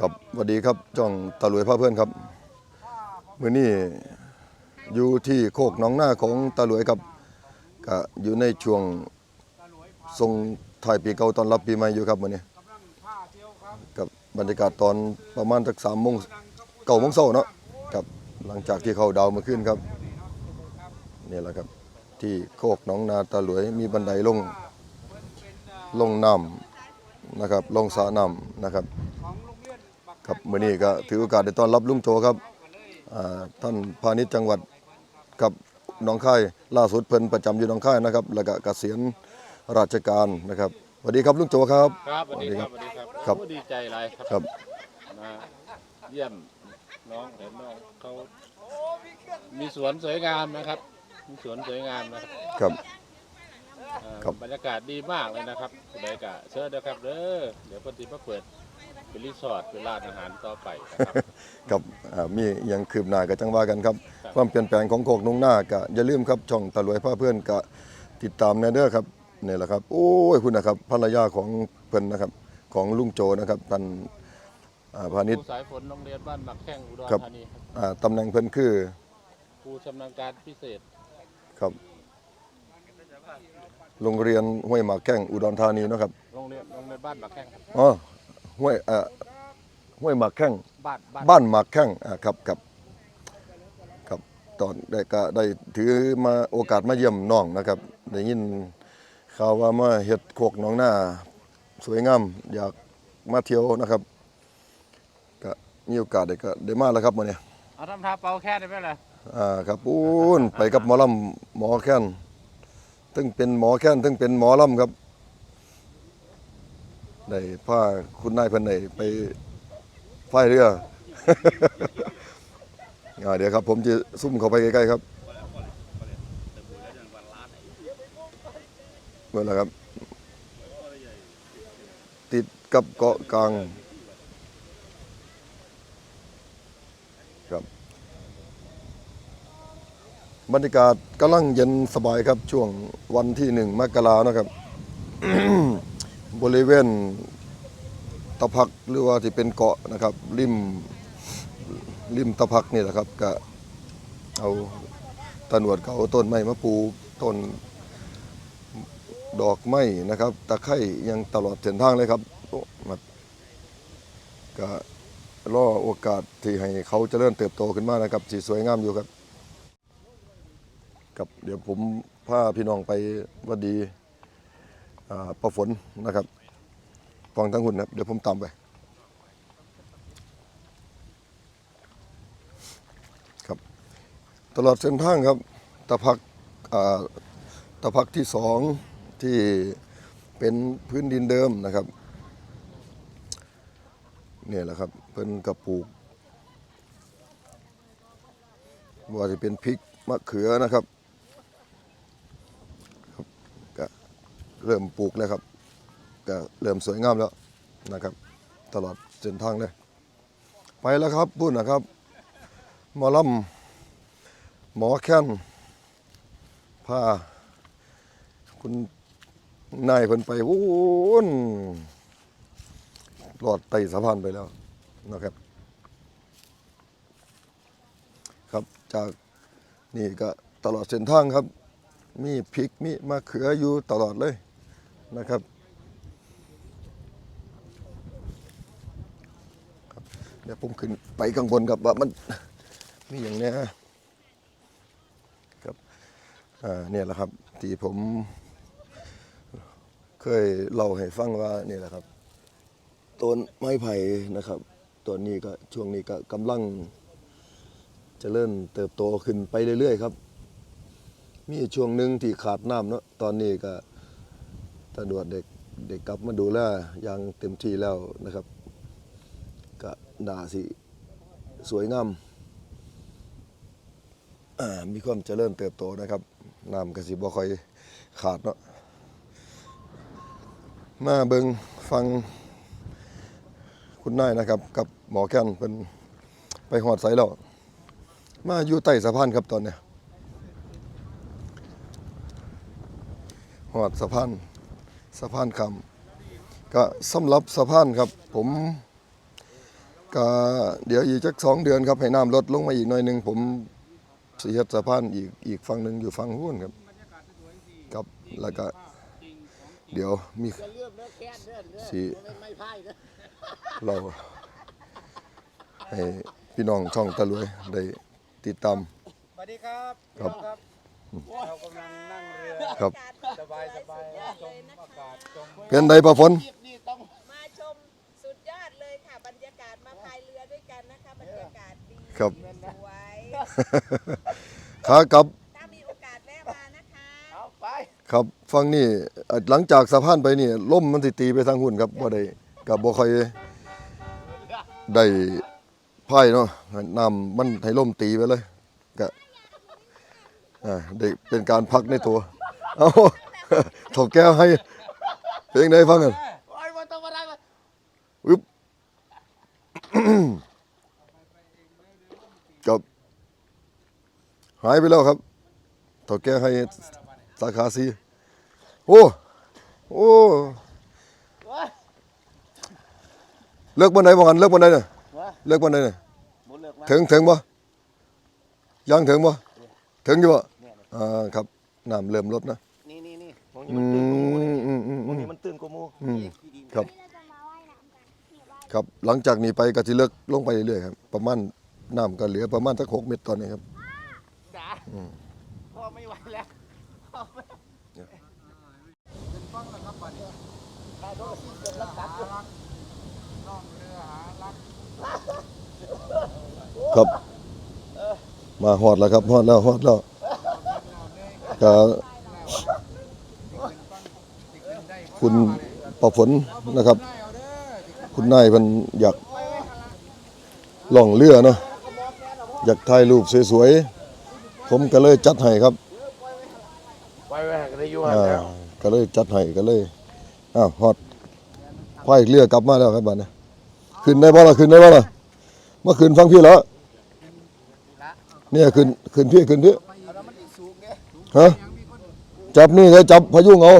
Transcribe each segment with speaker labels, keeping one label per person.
Speaker 1: ครับสวัสดีครับจ้องตะลวยพาเพื่อนครับมื้อนี้อยู่ที่โคกหนองหน้าของตะลวยครับก็อยู่ในช่วงทรงถ่ายปีเก่าตอนรับปีใหม่อยู่ครับมื้อนี้กับบรรยากาศตอนประมาณสักสามโมงเก้าโมงเช้าเนาะครับหลังจากที่เขาดาวมื่อคืนครับนี่แหละครับที่โคกหนองนาตะลวยมีบันไดลงลงน้ำนะครับลงสระน้ำนะครับ ครับมื้อนี้ก็ถือโอกาสได้ต้อนรับลุงโจครับอ่าท่านพาณิชย์จังหวัดกับหนองคายล่าสุดเพิ่นประจำอยู่หนองคายนะครับแล้วก็เกษียณราชการนะครับสวัสดีครับลุงโจครับ
Speaker 2: ครับสวัสดีครับสวัสดีครับ
Speaker 1: ครับ
Speaker 2: โอ้ดีใจหลายครับ
Speaker 1: ครับ
Speaker 2: มาเยี่ยมน้องเห็นน้องเขามีสวนสวยงามนะครับ มีสวนสวยงามนะครับ
Speaker 1: ครับ
Speaker 2: อ่า
Speaker 1: ครับ
Speaker 2: บรรยากาศดีมากเลยนะครับบรรยากาศเชิญนะครับเด้อเดี๋ยวเพิ่นสิมาเปิด เป็นรีสอร์ทเป็นร้านอาหารต่อไปนะครับ
Speaker 1: ครับอ่ามีหยังคืบหน้าก็จังว่ากันครับ
Speaker 2: ครับ
Speaker 1: ความเปลี่ยนแปลงของโคกนุ่งหน้าก็อย่าลืมครับช่องตะหลวยพาเพื่อนก็ติดตามแนเด้อครับนี่แหละครับ โอ้ยคุณนะครับภรรยาของเพิ่นนะครับของลุงโจนะครับท่านอ่าพาณิช
Speaker 2: ครู
Speaker 1: ย์
Speaker 2: สายฝนโรงเรียนบ้านหมักแข้งอุดร
Speaker 1: ครับ
Speaker 2: ธานีครับ
Speaker 1: อ่าตำแหน่งเพิ่นคือ
Speaker 2: ครูชำนาญการพิเศษ
Speaker 1: ครับ โรงเรียนห้วยหมากแข้งอุดรธานีเนาะครับ
Speaker 2: โรงเรียนโรงเรียนบ้านหมักแข้งครับ
Speaker 1: อ๋อ ห้วยเอ่อห้วยหมากแข้ง
Speaker 2: บ้านบ้าน
Speaker 1: บ้านหมากแข้งอ่าครับครับครับตอนได้ก็ได้ถือมาโอกาสมาเยี่ยมน้องนะครับ ได้ยินข่าวว่ามาเฮ็ดโคกหนองหน้าสวยงามอยากมาเที่ยวนะครับก็มีโอกาสได้ก็ได้มาแล้วครับมื้อนี้
Speaker 2: เอาทำท่าเป่าแค่ได้ไหมล่ะ
Speaker 1: อ่าครับปูนไปกับหมอลำหมอแค้นตึงเป็นหมอแค้นตึงเป็นหมอลำครับ ได้พาคุณนายพิ่นได้ไปพายเรือ อ่าเดี๋ยวครับ ผมจะซุ่มเข้าไปใกล้ๆครับเมื่อไรครับ ติดกับเกาะกลางครับบรรยากาศกำลังเย็นสบายครับ ช่วงวันที่หนึ่งมกรานะครับ บริเวณตะพักหรือว่าที่เป็นเกาะนะครับริมริมตะพักนี่แหละครับก็เอาตะหนวดเขาเอาต้นไม้มาปลูกต้นดอกไม้นะครับตะไคร่ยังตลอดเส้นทางเลยครับโอ้ครับก็รอโอกาสที่ให้เขาเจริญเติบโตขึ้นมานะครับสีสวยงามอยู่ครับครับเดี๋ยวผมพาพี่น้องไปวัดดี ประฝนนะครับฟังทั้งหุ่นนะครับเดี๋ยวผมตามไปครับ ตลอดเส้นทางครับตะพักอ่าตะพักที่สองที่เป็นพื้นดินเดิมนะครับเนี่ยแหละครับเพิ่นกระปลูกว่าจะเป็นพริกมะเขือนะครับ เริ่มปลูกแล้วครับก็เริ่มสวยงามแล้วนะครับ ตลอดเส้นทางเลย ไปแล้วครับปุ้นนะครับหมอลำหมอแค้นพาคุณนายเพิ่นไปวุ้นรอดไต่สะพานไปแล้วนะครับ ครับจากนี่ก็ตลอดเส้นทางครับ มีพริกมีมะเขืออยู่ตลอดเลย นะครับ เดี๋ยวผมขึ้นไปข้างบนครับว่ามันมีอย่างเนี้ยครับเนี่ยแหละครับที่ผมเคยเล่าให้ฟังว่านี่แหละครับต้นไม้ไผ่นะครับต้นนี้ก็ช่วงนี้ก็กำลังเจริญเติบโตขึ้นไปเรื่อยๆครับ มีช่วงหนึ่งที่ขาดน้ำเนาะตอนนี้ก็ ตำรวจเด็กเด็กกลับมาดูแลอย่างเต็มที่แล้วนะครับก็ด่าสิสวยงามมีความเจริญเติบโตนะครับน้ำก็สิบ่ค่อยขาดเนาะมาเบิงฟังคุณนายนะครับ กับหมอแค้นเป็นไปหอดใสแล้วมาอยู่ใต้สะพานครับตอนเนี้ยหอดสะพาน สะพานคำก็สำหรับสะพานครับผมก็เดี๋ยวอีกจักสองเดือนครับให้น้ำลดลงมาอีกหน่อยหนึงผมสิเฮ็ดสะพานอีกอีกฝั่งหนึงอยู่ฝั่งหุ้นครับครับแล้วก็เดี๋ยวมี
Speaker 3: จะเลื่อมเนื้อแค้นเนื้อเนื้อ
Speaker 1: สิ
Speaker 3: ไม่ไม่พ่ายนะ
Speaker 1: เราให้พี่น้องช่องตะลุยได้ติดตาม
Speaker 4: สวัสดีครับ
Speaker 1: ครับ
Speaker 4: พี่น้องครับ เรากำลังนั่งเรือ
Speaker 1: ครับ
Speaker 4: สบายสบายชมอากาศชม
Speaker 1: เป็นไดประฝน
Speaker 3: คลิปนี้ต้อง
Speaker 5: มาชมสุดยอดเลยค่ะบรรยากาศมาพายเรือด้วยกันนะคะบรรยากาศดี
Speaker 1: ครับ
Speaker 5: สวย
Speaker 1: ขากลับ
Speaker 5: ถ้ามีโอกาสแวะมานะคะ
Speaker 4: เอาไป
Speaker 1: ครับฟังนี่เอ่อหลังจากสะพานไปนี่ล่มมันสิตีไปทางหุ่นครับบ่ได้กับบ่ค่อยได้พายเนาะน้ำมันให้ล่มตีไปเลยก็ อ่าได้เป็นการพักในตัว เอาถกแก้วให้เพลงใดฟังกัน
Speaker 3: โอ้ยมันต้องมาได้มา
Speaker 1: อึ๊บกับหายไปแล้วครับถกแก้วให้สาขาซีโอ้โอ้
Speaker 3: โอ้ย
Speaker 1: เลิกบันไดบ่กันเลิกบันไดเนี่ย
Speaker 3: วะ
Speaker 1: เลิกบันไดเนี่ย
Speaker 3: หมุนเลือกมา
Speaker 1: ถึงถึงบ่ยังถึงบ่ถึงอยู่บ่ อ่าครับน้ำเริ่มลดนะ
Speaker 3: นี่นี่นี่
Speaker 1: อืมอืมอืมอืม
Speaker 3: มันตื่นกูมู
Speaker 1: อืม ครับ ครับหลังจากนี้ไปก็สิเลิกลงไปเรื่อยๆครับประมาณน้ำก็เหลือประมาณสักหกเมตรตอนนี้ครับ
Speaker 3: จ๋าพ่อไม่ไหวแล้วพ่อไม่ได้โทษที่เกิดรับกัดอยู่
Speaker 4: ล่องเรือหารัก
Speaker 1: ครับ มาฮอดแล้วครับฮอดแล้วฮอดแล้ว ก็คุณประฝนนะครับ คุณนายเพิ่นอยากล่องเรือเนาะอยากถ่ายรูปสวยๆ ผมก็เลยจัดให้ครับ
Speaker 3: ไปไปกันได้อยู่
Speaker 1: อ่าก็เลยจัดให้ก็เลยอ้าวฮอดพายเรือกลับมาแล้วครับบัดนี้ขึ้นได้บ่ล่ะขึ้นได้บ่ล่ะเมื่อคืนฟังพี่แล้วเนี่ยขึ้นขึ้นพี่ขึ้นพี่ ฮะจับนี่เลยจับพยุงเอา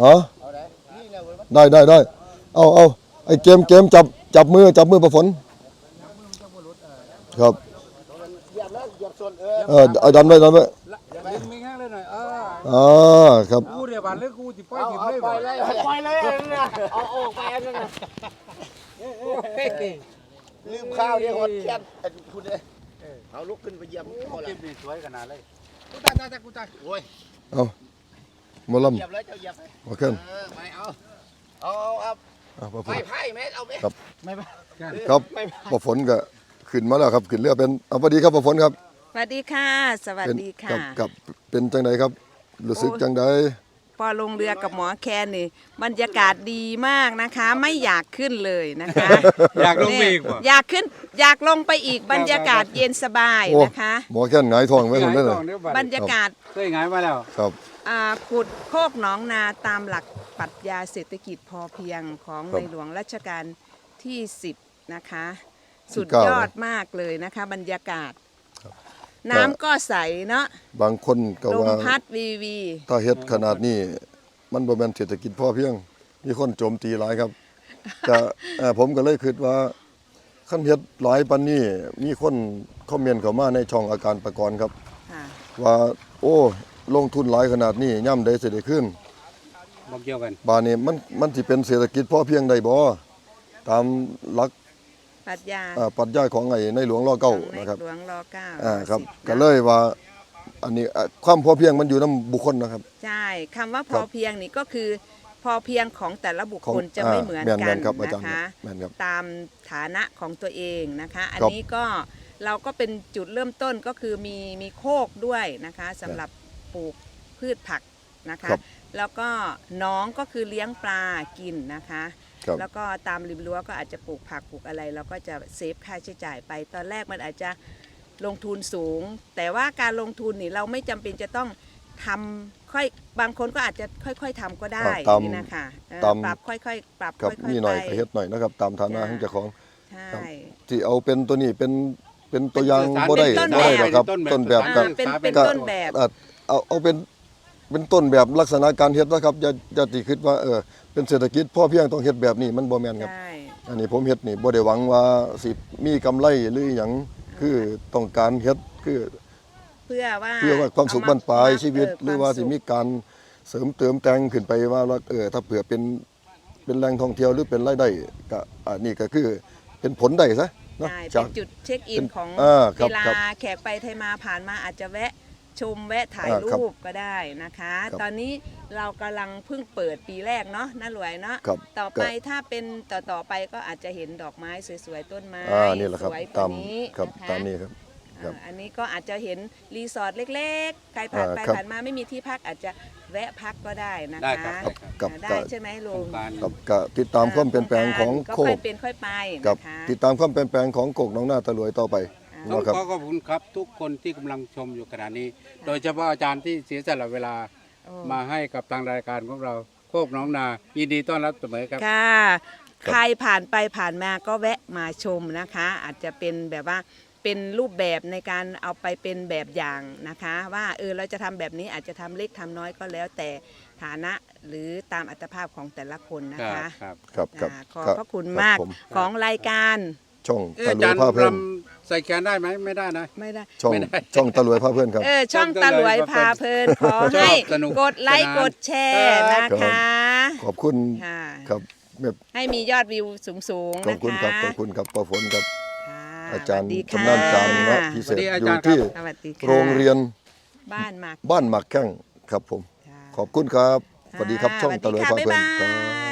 Speaker 1: ฮะ
Speaker 3: เอาได้นี่แหละเว้ยมัน
Speaker 1: ได้ได้ได้เอาเอาไอ้เกมเกมจับจับมือจับมือประฝนครับ
Speaker 3: เหยียบแล้วเหยียบส่วนเออ
Speaker 1: เออเอาดันไว้ดันไว้
Speaker 4: ลิ้นมีแห้งเลยหน่อยเออ
Speaker 1: อ่าครับ
Speaker 4: กูเดี๋ยวบานเลยกูจิปล่อย
Speaker 3: เอา
Speaker 4: ถิ่ม
Speaker 3: เอา
Speaker 4: เลย
Speaker 3: ไป
Speaker 4: บ่
Speaker 3: เลยไปเลยนะเอาออกไปอันนั้นนะลืมข้าวเนี่ยหดแค้นไอ้คุณเนี่ย เอาลุกขึ้นไปเหยียบพอ
Speaker 4: เก็
Speaker 3: แล้ว
Speaker 4: บนี่สวยขนาดเลยกูตายตายตายกูตาย
Speaker 3: โอ้ย
Speaker 1: เอาหมอล
Speaker 3: เหยียบเลยเจ้าเหยียบไปำ
Speaker 1: มาขึ้น
Speaker 3: เออไม่เอาเอาเอาเอา
Speaker 1: อ่าประฝ
Speaker 3: ไม่
Speaker 1: น
Speaker 3: ไพ่แม่เอาไหม
Speaker 1: ครับ
Speaker 4: ไม่ไปกัน
Speaker 1: ครับประฝนก็ขึ้นมาแล้วครับขึ้นเรือเป็นเอาพอดีครับประฝนครับ
Speaker 5: สวัสดีค่ะ สวัส
Speaker 1: เป็น
Speaker 5: ดี
Speaker 1: กั
Speaker 5: ค่ะ
Speaker 1: บกับเป็นจังไดครับรู้สึก
Speaker 5: โอ้ย
Speaker 1: จังได
Speaker 5: พอลงเรือกับหมอแคนนี่บรรยากาศดีมากนะคะ ไม่อยากขึ้นเลยนะคะ
Speaker 4: อยากลงไปอีกบ่
Speaker 5: อยากขึ้นอยากลงไปอีกบรรยากาศเย็นสบาย
Speaker 1: โอ้
Speaker 5: นะคะ
Speaker 1: หมอแค่นหงายท้องไว้คนนั้นเลย
Speaker 5: บรรยากาศ
Speaker 4: เคยหงายมาแล้ว
Speaker 1: ครับ
Speaker 5: อ่าขุดโคกหนองนาตามหลักปรัชญาเศรษฐกิจพอเพียงของ
Speaker 1: ครับ
Speaker 5: ในหลวงรัชกาลที่ 10 นะคะ
Speaker 1: ที่
Speaker 5: สุด
Speaker 1: เก้าย
Speaker 5: อดมากเลยนะคะ บรรยากาศ น้ำก็ใสเนาะ
Speaker 1: บางคนก็
Speaker 5: ลม
Speaker 1: ว่า
Speaker 5: พัดวีวี
Speaker 1: ถ้าเฮ็ดขนาดนี้ มันบ่แม่นเศรษฐกิจพอเพียง มีคนโจมตีหลายครับก็เอ่อผมก็เลยคิดว่าคันเฮ็ดหลายปานนี้ มีคนคอมเมนต์เข้ามาในช่องอาการประกรณ์ครับ
Speaker 5: ค่ะ
Speaker 1: ว่าโอ้ลงทุนหลายขนาดนี้ย่ํใดสิได้ขึ้น
Speaker 4: บ่เกี่ยวกัน
Speaker 1: บาดนี้มันมันสิเป็นเศรษฐกิจพอเพียงได้บ่ตามหลัก
Speaker 5: ปรัชญา
Speaker 1: อ่าปรัชญาของไอ้ในหลวงรอเก้า
Speaker 5: ใน
Speaker 1: นะครับ
Speaker 5: หลวงรอเก้า
Speaker 1: อ่าครับ
Speaker 5: สิ
Speaker 1: ก็
Speaker 5: นะ
Speaker 1: เลยว่าอันนี้อะความพอเพียงมันอยู่นํบุคคลนะครับ
Speaker 5: ใช่คำว่าพ
Speaker 1: ครั
Speaker 5: อบเพียงนี่ก็คือ พอเพียงของแต่ละบุค
Speaker 1: ของ
Speaker 5: คลจะไม่เหมือน
Speaker 1: แม่น
Speaker 5: กั
Speaker 1: แม่
Speaker 5: น
Speaker 1: นครับอา
Speaker 5: นะ
Speaker 1: จารย์
Speaker 5: คะ
Speaker 1: แม่นครับ
Speaker 5: ตามฐานะของตัวเองนะคะ อัน
Speaker 1: ครับ
Speaker 5: นี้ก็เราก็เป็นจุดเริ่มต้นก็คือมีมีโคกด้วยนะคะสำหรับปลูกพืชผักนะคะ
Speaker 1: ครับ
Speaker 5: แล้วก็น้องก็คือเลี้ยงปลากินนะคะ
Speaker 1: ครับ
Speaker 5: แล้วก็ตามริมรั้วก็อาจจะปลูกผักปลูกอะไรเราก็จะเซฟค่าใช้จ่ายไป ตอนแรกมันอาจจะลงทุนสูง แต่ว่าการลงทุนนี่เราไม่จำเป็นจะต้องทำค่อยบางคนก็อาจจะค่อยๆทำก็ได้
Speaker 1: ตาม
Speaker 5: นี่นะคะเออ
Speaker 1: ตาม
Speaker 5: ปรับค่อยๆปรับ
Speaker 1: ครับ
Speaker 5: ค่อยๆ
Speaker 1: มีหน่อย
Speaker 5: ไป
Speaker 1: ก็เฮ็ดหน่อยนะครับ ตามฐานะของเจ้าของ
Speaker 5: ใช่
Speaker 1: ครับที่เอาเป็นตัวนี้เป็นเป็นตัวอย่าง
Speaker 4: เป็น
Speaker 1: บ่ได้
Speaker 5: ต้น
Speaker 1: บ่ได้
Speaker 5: แบบ
Speaker 1: หรอกครับ
Speaker 4: ต้
Speaker 1: ต้น
Speaker 4: น
Speaker 1: แบ
Speaker 4: แบบบ
Speaker 1: ก็
Speaker 5: เป็นเป็น
Speaker 1: ก็
Speaker 5: ต้นแบบ
Speaker 1: อะเอาเอาเป็น เป็นต้นแบบลักษณะการเฮ็ดนะครับอย่าอย่าติคิดว่าเออเป็นเศรษฐกิจพ่อเพียงต้องเฮ็ดแบบนี้มันบ่แม่นครับ
Speaker 5: ใช่
Speaker 1: อันนี้ผมเฮ็ดนี่บ่ได้หวังว่าสิมีกำไรหรือหยังคือต้องการเฮ็ดคือ
Speaker 5: เพื่อว่า
Speaker 1: เพื่อว่าความสุขบรรปลายชีวิต
Speaker 5: เห
Speaker 1: รือว่าสิมีการเสริมเติมแต่งขึ้นไปว่าว่าเออถ้าเผื่อเป็นเป็นแหล่งท่องเที่ยวหรือเป็นรายได้ก็อันนี้ก็คือเป็นผลได้ซะเนาะ
Speaker 5: ใช่
Speaker 1: จา
Speaker 5: เป็
Speaker 1: ก
Speaker 5: นจุดเช็คอิ
Speaker 1: เป็นน
Speaker 5: ของ
Speaker 1: อ่าครั
Speaker 5: เว
Speaker 1: บ
Speaker 5: ลา
Speaker 1: ครับ
Speaker 5: แขกไปไทยมาผ่านมาอาจจะแวะ ชมแวะถ่าย
Speaker 1: อ่าครับ
Speaker 5: รูปก็ได้นะคะ
Speaker 1: ครับ
Speaker 5: ตอนนี้เรากำลังเพิ่งเปิดปีแรกเนาะน่ารวยเนาะ
Speaker 1: ครับ
Speaker 5: ต่อไป
Speaker 1: ก็
Speaker 5: ถ้าเป็นต่อต่อไปก็อาจจะเห็นดอกไม้สวยๆต้นไม้
Speaker 1: อ่านี่แหละครับ
Speaker 5: สวยก
Speaker 1: ตา
Speaker 5: ว่ามนี้
Speaker 1: ครับ
Speaker 5: นะคะ
Speaker 1: ตามนี้ครับ ครับ
Speaker 5: อ่าอันนี้ก็อาจจะเห็นรีสอร์ทเล็กๆ ใครผ่าน
Speaker 1: อ่า
Speaker 5: ไป
Speaker 1: ครับ
Speaker 5: ผ่านมาไม่มีที่พักอาจจะแวะพักก็ได้นะ
Speaker 4: ได้
Speaker 5: คะ
Speaker 4: ครับ
Speaker 1: กับ
Speaker 5: อ่าได้
Speaker 1: กับ
Speaker 5: ใช่ไหม
Speaker 4: โค
Speaker 5: ลุ
Speaker 4: รงงการ
Speaker 1: กับก็ติดตามความเปลี่ยนแปลงของ
Speaker 5: ก็
Speaker 1: โค
Speaker 5: ค่อย
Speaker 1: ก
Speaker 5: เป็นค่อยไป
Speaker 1: กับ
Speaker 5: นะคะ
Speaker 1: ติดตามความเปลี่ยนแปลงของโคกหน้องหน้าตะหลวยต่อไป
Speaker 4: ต้อง
Speaker 1: นะครับ
Speaker 4: ขอขอบคุณครับทุกคนที่กำลังชมอยู่ขณะนี้ โดยเฉพาะอาจารย์ที่เสียสละเวลา
Speaker 5: โอ้
Speaker 4: มาให้กับทางรายการของเราโคกหน้องนายินดีต้อนรับเสมอครับ
Speaker 5: ค่ะ
Speaker 1: ครับ
Speaker 5: ใครผ่านไปผ่านมาก็แวะมาชมนะคะ อาจจะเป็นแบบว่าเป็นรูปแบบในการเอาไปเป็นแบบอย่างนะคะ ว่าเออเราจะทำแบบนี้อาจจะทำเล็กทำน้อยก็แล้วแต่ฐานะหรือตามอัตภาพของแต่ละคนนะ
Speaker 4: ครั
Speaker 5: คะ
Speaker 4: บครับ
Speaker 1: ครับครับ
Speaker 5: อ่าขอบ
Speaker 1: ครับ
Speaker 5: พระคุณ
Speaker 1: รับ
Speaker 5: มาก
Speaker 1: ผม
Speaker 5: ของรายการ
Speaker 1: ช่อง
Speaker 4: เออ
Speaker 1: ตะ
Speaker 4: อา
Speaker 1: หลว
Speaker 4: จายรย์
Speaker 1: พาเพื่อน
Speaker 4: รำใส่แขนได้ไหมไม่ได้นะ
Speaker 5: ไม่ได้
Speaker 1: ช่อง
Speaker 4: ไม่ได้
Speaker 1: ช่องตะหลวยพาเพื่อนครับ
Speaker 5: เออช่องตะหลวยพาเพลินขอให้
Speaker 4: ชอบสนุก
Speaker 5: กดไลค์
Speaker 4: สนาน
Speaker 5: กดแชร์นะคะ
Speaker 1: ขอบคุณ
Speaker 5: ค่ะ
Speaker 1: ครับแบบ
Speaker 5: ให้มียอดวิวสูงๆ
Speaker 1: ขอบ
Speaker 5: นะ
Speaker 1: คุณครับ
Speaker 5: คะ
Speaker 1: ขอบคุณครับป้าฝนครับ
Speaker 5: ค่ะ
Speaker 1: อาจารย์
Speaker 5: สวัสดีค่ะ
Speaker 1: ชำนาญการนะพิเศษ
Speaker 4: สวัสดีอา
Speaker 1: อยู่
Speaker 4: จารย์
Speaker 1: ที่
Speaker 5: สวัสดีค่ะ
Speaker 1: โรงเรียน
Speaker 5: บ้านหมาก
Speaker 1: บ้านหมักแข้งครับผม
Speaker 5: ค่ะ
Speaker 1: ขอบคุณครับสวัสดีครับช่อง
Speaker 5: สวัส
Speaker 1: ตะหลวย
Speaker 5: ค่ะ
Speaker 1: พาเพื่อน
Speaker 5: บ๊าย
Speaker 1: ครับ
Speaker 5: บาย